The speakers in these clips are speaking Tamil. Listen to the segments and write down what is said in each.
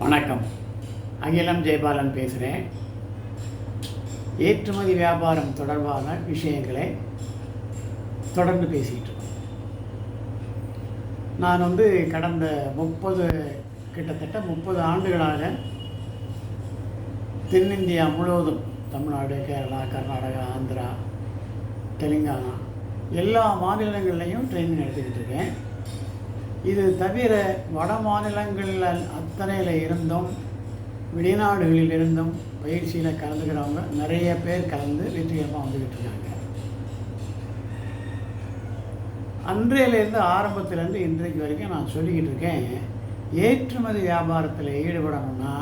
வணக்கம். அகிலம் ஜெயபாலன் பேசுகிறேன் ஏற்றுமதி வியாபாரம் தொடர்பான விஷயங்களை தொடர்ந்து பேசிகிட்டு இருக்கோம். நான் வந்து கடந்த முப்பது கிட்டத்தட்ட முப்பது ஆண்டுகளாக தென்னிந்தியா முழுவதும் தமிழ்நாடு கேரளா கர்நாடகா ஆந்திரா தெலுங்கானா எல்லா மாநிலங்கள்லையும் ட்ரைனிங் எடுத்துக்கிட்டு இருக்கேன். இது தவிர வட மாநிலங்களில் அத்தனையில் இருந்தும் வெளிநாடுகளில் இருந்தும் பயிற்சியில் கலந்துக்கிறவங்க நிறைய பேர் கலந்து வெற்றிகரமாக வந்துக்கிட்டு இருக்காங்க. அன்றையிலேருந்து ஆரம்பத்திலேருந்து இன்றைக்கு வரைக்கும் நான் சொல்லிக்கிட்டு இருக்கேன் ஏற்றுமதி வியாபாரத்தில் ஈடுபடணும்னா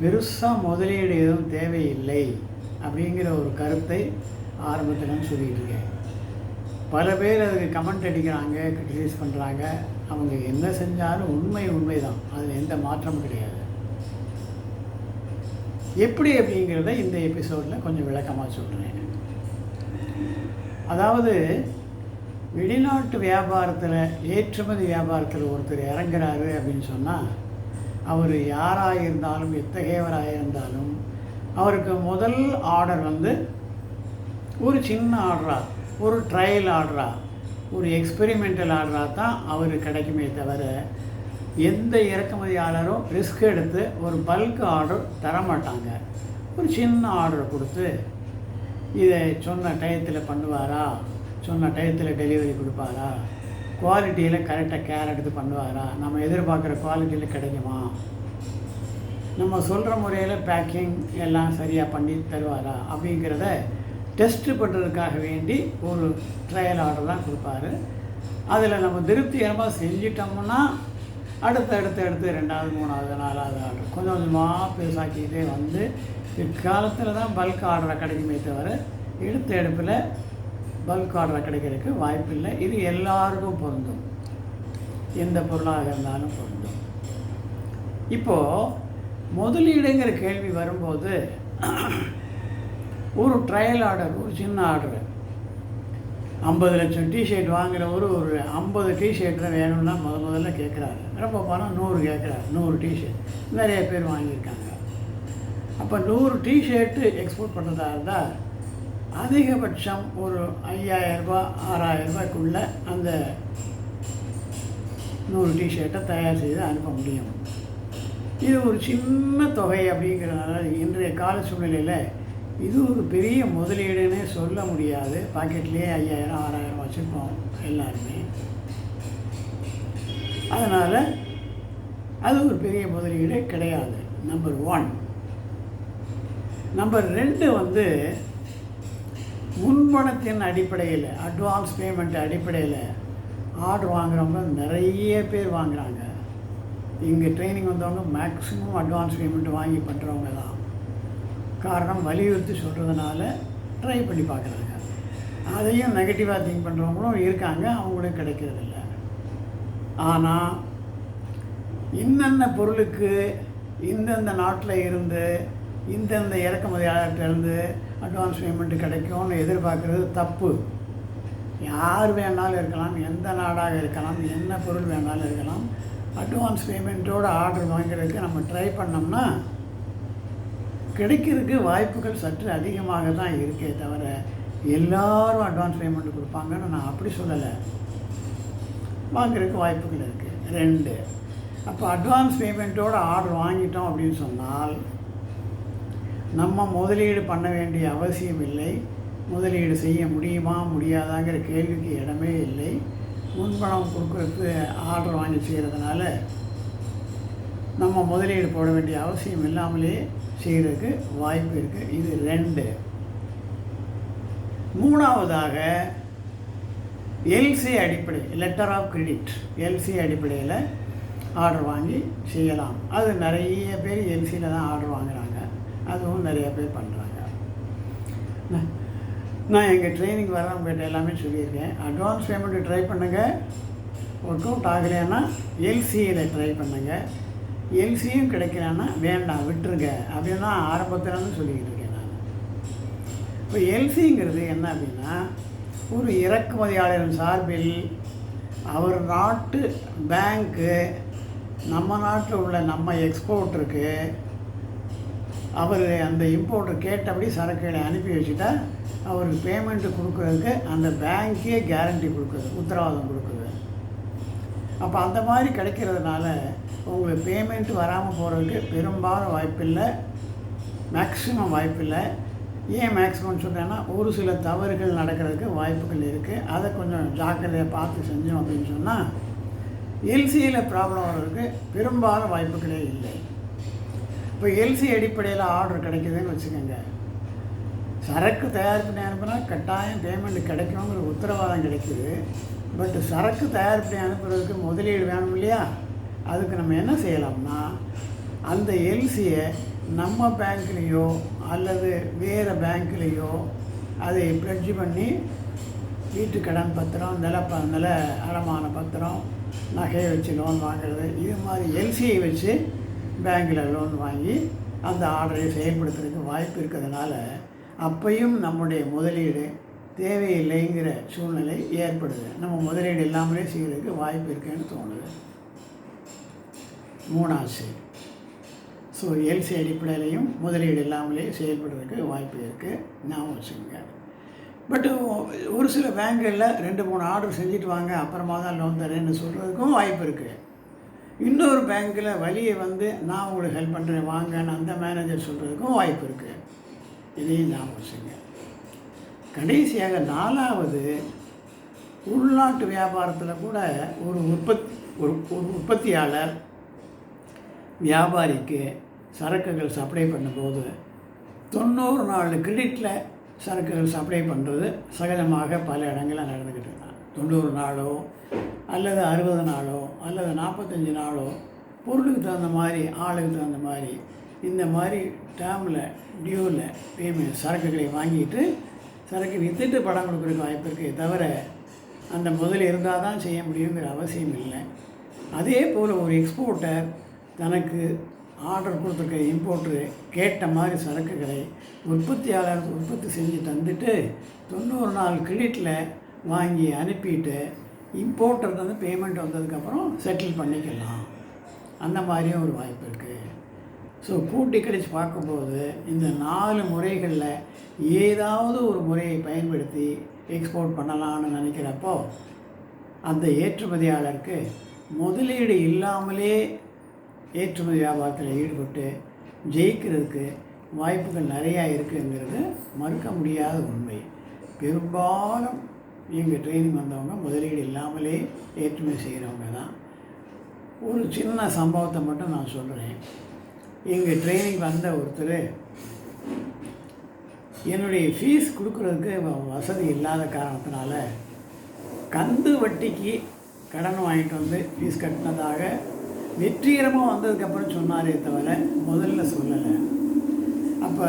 பெருசாக முதலீடு எதுவும் தேவையில்லை அப்படிங்கிற ஒரு கருத்தை ஆரம்பத்திலேருந்து சொல்லிக்கிட்டு இருக்கேன். பல பேர் அதுக்கு கமெண்ட் அடிக்கிறாங்க கிரிட்டிசைஸ் பண்ணுறாங்க அவங்க என்ன செஞ்சாலும் உண்மை உண்மை தான் அதில் எந்த மாற்றமும் கிடையாது. எப்படி அப்படிங்கிறத இந்த எபிசோடில் கொஞ்சம் விளக்கமாக சொல்கிறேன் அதாவது வெளிநாட்டு வியாபாரத்தில் ஏற்றுமதி வியாபாரத்தில் ஒருத்தர் இறங்குறாரு அப்படின்னு சொன்னால் அவர் யாராக இருந்தாலும் எத்தகையவராக இருந்தாலும் அவருக்கு முதல் ஆர்டர் வந்து ஒரு சின்ன ஆர்டராக ஒரு ட்ரையல் ஆர்டராக ஒரு எக்ஸ்பெரிமெண்டல் ஆர்டராக தான் அவர் கிடைக்குமே தவிர எந்த இறக்குமதியாளரும் ரிஸ்க் எடுத்து ஒரு பல்க் ஆர்டர் தரமாட்டாங்க. ஒரு சின்ன ஆர்டர் கொடுத்து இதை சொன்ன டயத்தில் பண்ணுவாரா? சொன்ன டயத்தில் டெலிவரி கொடுப்பாரா? குவாலிட்டியில் கரெக்டாக கேர் எடுத்து பண்ணுவாரா? நம்ம எதிர்பார்க்குற குவாலிட்டியில் கிடைக்குமா? நம்ம சொல்கிற முறையில் பேக்கிங் எல்லாம் சரியாக பண்ணி தருவாரா? அப்படிங்கிறத டெஸ்ட்டு பண்ணுறதுக்காக வேண்டி ஒரு ட்ரையல் ஆர்டர் தான் கொடுப்பாரு. அதில் நம்ம திருப்திகரமாக செஞ்சிட்டோம்னா அடுத்து அடுத்து அடுத்து ரெண்டாவது மூணாவது நாலாவது ஆர்டர் கொஞ்சம் கொஞ்சமாக பெருசாக்கிட்டே வந்து பிற்காலத்தில் தான் பல்க் ஆர்டரை கிடைக்குமே தவிர எடுத்த எடுப்பில் பல்க் ஆர்டரை கிடைக்கிறதுக்கு வாய்ப்பில்லை இது எல்லாருக்கும் பொருந்தும். எந்த பொருளாக இருந்தாலும் பொருந்தும். இப்போது முதலீடுங்கிற கேள்வி வரும்போது ஒரு ட்ரையல் ஆர்டர் ஒரு சின்ன ஆர்டரு ஐம்பது லட்சம் டிஷர்ட் வாங்குறவர் ஒரு ஐம்பது டிஷர்ட் வேணும்னா முத முதல்ல கேட்குறாரு ரொம்ப பணம்? நூறு கேட்குறாரு நூறு டிஷர்ட் நிறைய பேர் வாங்கியிருக்காங்க. அப்போ நூறு டிஷர்ட்டு எக்ஸ்போர்ட் பண்ணுறதா இருந்தால் அதிகபட்சம் ஒரு ஐயாயிரரூபா ஆறாயிரரூபாய்க்குள்ளே அந்த நூறு டிஷர்ட்டை தயார் செய்து அனுப்ப முடியும். இது ஒரு சின்ன தொகை அப்படிங்கிறதுனால இன்றைய கால சூழ்நிலையில் இது ஒரு பெரிய முதலீடுன்னு சொல்ல முடியாது. பாக்கெட்லேயே ஐயாயிரம் ஆறாயிரம் வச்சுருப்போம் எல்லாருமே. அதனால் அது ஒரு பெரிய முதலீடு கிடையாது. நம்பர் ஒன் நம்பர் ரெண்டு வந்து முன்பணத்தின் அடிப்படையில் அட்வான்ஸ் பேமெண்ட் அடிப்படையில் ஆர்டர் வாங்குறவங்க நிறைய பேர் வாங்குகிறாங்க இங்கே ட்ரைனிங் வந்தவங்க மேக்ஸிமம் அட்வான்ஸ் பேமெண்ட் வாங்கி பண்ணுறவங்க தான். காரணம் வலியுறுத்தி சொல்கிறதுனால ட்ரை பண்ணி பார்க்குறாங்க. அதையும் நெகட்டிவாக திங்க் பண்ணுறவங்களும் இருக்காங்க அவங்களும் கிடைக்கிறதில்ல. ஆனால் இன்னென்ன பொருளுக்கு இந்தந்த நாட்டில் இருந்து இந்தந்த இறக்குமதியாளர்கிட்டேருந்து அட்வான்ஸ் பேமெண்ட்டு கிடைக்கும்னு எதிர்பார்க்குறது தப்பு. யார் வேணாலும் இருக்கலாம் எந்த நாடாக இருக்கலாம் என்ன பொருள் வேணாலும் இருக்கலாம் அட்வான்ஸ் பேமெண்ட்டோட ஆர்டர் வாங்கிறதுக்கு நம்ம ட்ரை பண்ணோம்னா கிடைக்கிறதுக்கு வாய்ப்புகள் சற்று அதிகமாக தான் இருக்கே தவிர எல்லாரும் அட்வான்ஸ் பேமெண்ட் கொடுப்பாங்கன்னு நான் அப்படி சொல்லலை. வாங்குறதுக்கு வாய்ப்புகள் இருக்குது ரெண்டு அப்போ அட்வான்ஸ் பேமெண்ட்டோட ஆர்டர் வாங்கிட்டோம் அப்படின்னு சொன்னால் நம்ம முதலீடு பண்ண வேண்டிய அவசியம் இல்லை. முதலீடு செய்ய முடியுமா முடியாதாங்கிற கேள்விக்கு இடமே இல்லை. முன்பணம் கொடுக்குறதுக்கு ஆர்டர் வாங்கி செய்கிறதுனால நம்ம முதலீடு போட வேண்டிய அவசியம் இல்லாமலே செய்கிறதுக்கு வாய்ப்பு இருக்குது இது ரெண்டு. மூணாவதாக எல்சி அடிப்படை லெட்டர் ஆஃப் கிரெடிட் எல்சி அடிப்படையில் ஆர்டர் வாங்கி செய்யலாம். அது நிறைய பேர் எல்சியில் தான் ஆர்டர் வாங்குகிறாங்க அதுவும் நிறைய பேர் பண்ணுறாங்க நான் எங்கள் ட்ரைனிங் வரவங்ககிட்ட எல்லாமே சொல்லியிருக்கேன். அட்வான்ஸ் பேமெண்ட்டு ட்ரை பண்ணுங்கள் ஒர்க் அவுட் ஆகலைன்னா எல்சியில் ட்ரை பண்ணுங்கள் எல்சியும் கிடைக்கலன்னா வேண்டாம் விட்டுருங்க. அப்படின்னு தான் ஆரம்பத்திலேருந்து சொல்லிக்கிட்டு இருக்கேன் நான். இப்போ எல்சிங்கிறது என்ன அப்படின்னா ஒரு இறக்குமதியாளரின் சார்பில் அவர் நாட்டு பேங்க்கு நம்ம நாட்டில் உள்ள நம்ம எக்ஸ்போர்ட்டருக்கு அவர் அந்த இம்போர்ட்டர் கேட்டபடி சரக்குகளை அனுப்பி வச்சுட்டா அவருக்கு பேமெண்ட்டு கொடுக்குறதுக்கு அந்த பேங்க்கே கேரண்டி கொடுக்குது உத்தரவாதம் கொடுக்குது. அப்போ அந்த மாதிரி கிடைக்கிறதுனால உங்களுக்கு பேமெண்ட் வராமல் போகிறதுக்கு பெரும்பாலும் வாய்ப்பில்லை. மேக்ஸிமம் வாய்ப்பில்லை. ஏன் மேக்ஸிமம் சொல்கிறேன்னா ஒரு சில தவறுகள் நடக்கிறதுக்கு வாய்ப்புகள் இருக்குது அதை கொஞ்சம் ஜாக்கிரதையாக பார்த்து செஞ்சோம் அப்படின்னு சொன்னால் எல்சியில் ப்ராப்ளம் வர்றதுக்கு பெரும்பாலும் வாய்ப்புகளே இல்லை. இப்போ எல்சி அடிப்படையில் ஆர்டர் கிடைக்குதுன்னு வச்சுக்கோங்க. சரக்கு தயாரிப்பு அனுப்புனா கட்டாயம் பேமெண்ட் கிடைக்கணுங்கிற உத்தரவாதம் கிடைக்குது. பட் சரக்கு தயாரிப்பு அனுப்புறதுக்கு முதலீடு வேணும் இல்லையா? அதுக்கு நம்ம என்ன செய்யலாம்னா அந்த எல்சியை நம்ம பேங்க்லேயோ அல்லது வேறு பேங்க்லேயோ அதை ப்ளட்ஜ் பண்ணி வீட்டு கடன் பத்திரம் நில ப நில அடமான பத்திரம் நகையை வச்சு லோன் வாங்குறது இது மாதிரி எல்சியை வச்சு பேங்க்கில் லோன் வாங்கி அந்த ஆர்டரை செயல்படுத்துறதுக்கு வாய்ப்பு இருக்கிறதுனால அப்பையும் நம்முடைய முதலீடு தேவையில்லைங்கிற சூழ்நிலை ஏற்படுது. நம்ம முதலீடு இல்லாமலே செய்கிறதுக்கு வாய்ப்பு இருக்குன்னு தோணுது. மூணாசு ஸோ எல்சி அடிப்படையிலையும் முதலீடு இல்லாமலே செயல்படுறதுக்கு வாய்ப்பு இருக்குது ஞாபகம் வச்சுக்கோங்க பட்டு ஒரு சில பேங்குகளில் ரெண்டு மூணு ஆர்டர் செஞ்சுட்டு வாங்க அப்புறமா தான் லோன் தரேன்னு சொல்கிறதுக்கும் வாய்ப்பு இருக்குது இன்னொரு பேங்க்கில் வழியை வந்து நான் உங்களுக்கு ஹெல்ப் பண்ணுறேன் வாங்கன்னு அந்த மேனேஜர் சொல்கிறதுக்கும் வாய்ப்பு இருக்குது இதையும் ஞாபகம் வச்சுங்க கடைசியாக நாலாவது உள்நாட்டு வியாபாரத்தில் கூட ஒரு உற்பத்தி ஒரு ஒரு உற்பத்தியாளர் வியாபாரிக்கு சரக்குகள் சப்ளை பண்ணும்போது தொண்ணூறு நாலு கிரெடிட்டில் சரக்குகள் சப்ளை பண்ணுறது சகஜமாக பல இடங்களில் நடந்துக்கிட்டு இருக்கான் தொண்ணூறு நாளோ அல்லது அறுபது நாளோ அல்லது நாற்பத்தஞ்சு நாளோ பொருளுக்கு தகுந்த மாதிரி ஆளுக்கு தகுந்த மாதிரி இந்த மாதிரி டேமில் டியூவில் பேமெண்ட் சரக்குகளை வாங்கிட்டு சரக்கு விற்றுட்டு படம் கொடுக்குறதுக்கு வாய்ப்பு இருக்கே தவிர அந்த முதல் இருந்தால் தான் செய்ய முடியுங்கிற அவசியம் இல்லை. அதே போல் ஒரு எக்ஸ்போர்ட்டர் தனக்கு ஆர்டர் கொடுத்துருக்க இம்போர்ட்ரு கேட்ட மாதிரி சரக்குகளை உற்பத்தியாளர் உற்பத்தி செஞ்சு தந்துட்டு தொண்ணூறு நாள் கிரெடிட்டில் வாங்கி அனுப்பிட்டு இம்போர்ட்டர் வந்து பேமெண்ட் வந்ததுக்கப்புறம் செட்டில் பண்ணிக்கலாம். அந்த மாதிரியும் ஒரு வாய்ப்பு இருக்குது ஸோ கூட்டி கழித்து பார்க்கும்போது இந்த நாலு முறைகளில் ஏதாவது ஒரு முறையை பயன்படுத்தி எக்ஸ்போர்ட் பண்ணலான்னு நினைக்கிறப்போ அந்த ஏற்றுமதியாளருக்கு முதலீடு இல்லாமலே ஏற்றுமதி வியாபாரத்தில் ஈடுபட்டு ஜெயிக்கிறதுக்கு வாய்ப்புகள் நிறையா இருக்குங்கிறது மறுக்க முடியாத உண்மை. பெரும்பாலும் இங்கே ட்ரைனிங் வந்தவங்க முதலீடு இல்லாமலே ஏற்றுமதி செய்கிறவங்க தான். ஒரு சின்ன சம்பவத்தை மட்டும் நான் சொல்கிறேன் இங்கே ட்ரைனிங் வந்த ஒருத்தர் என்னுடைய ஃபீஸ் கொடுக்குறதுக்கு வசதி இல்லாத காரணத்தினால கந்து வட்டிக்கு கடன் வாங்கிட்டு வந்து ஃபீஸ் கட்டினதாக வெற்றிகரமாக வந்ததுக்கப்புறம் சொன்னாரே தவிர முதல்ல சொல்லலை. அப்போ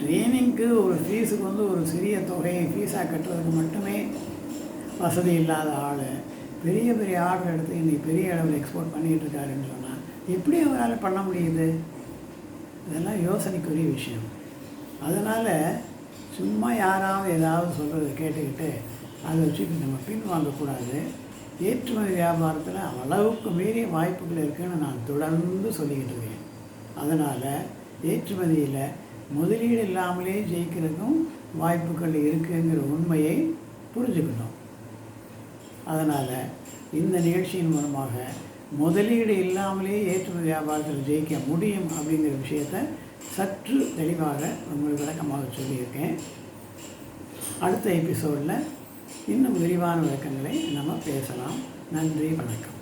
ட்ரைனிங்க்கு ஒரு ஃபீஸுக்கு வந்து ஒரு சிறிய தொகையை ஃபீஸாக கட்டுறதுக்கு மட்டுமே வசதி இல்லாத ஆள். பெரிய பெரிய ஆர்டர் எடுத்து இன்றைக்கி பெரிய அளவில் எக்ஸ்போர்ட் பண்ணிகிட்டு இருக்காருன்னு சொன்னால் எப்படி அவரால் பண்ண முடியுது? இதெல்லாம் யோசனைக்குரிய விஷயம். அதனால் சும்மா யாராவது ஏதாவது சொல்கிறத கேட்டுக்கிட்டு அதை வச்சுட்டு நம்ம பின் வாங்கக்கூடாது. ஏற்றுமதி வியாபாரத்தில் அளவுக்கு மீறிய வாய்ப்புகள் இருக்குதுன்னு நான் தொடர்ந்து சொல்லிக்கிட்டு இருக்கேன். அதனால் ஏற்றுமதியில் முதலீடு இல்லாமலே ஜெயிக்கிறதுக்கும் வாய்ப்புகள் இருக்குங்கிற உண்மையை புரிஞ்சுக்கணும். அதனால் இந்த நிகழ்ச்சியின் மூலமாக முதலீடு இல்லாமலே ஏற்றுமதி வியாபாரத்தில் ஜெயிக்க முடியும் அப்படிங்கிற விஷயத்தை சற்று தெளிவாக உங்களுக்கு விளக்கமாக சொல்லியிருக்கேன். அடுத்த எபிசோடில் இன்னும் விரிவான விளக்கங்களை நம்ம பேசலாம். நன்றி வணக்கம்.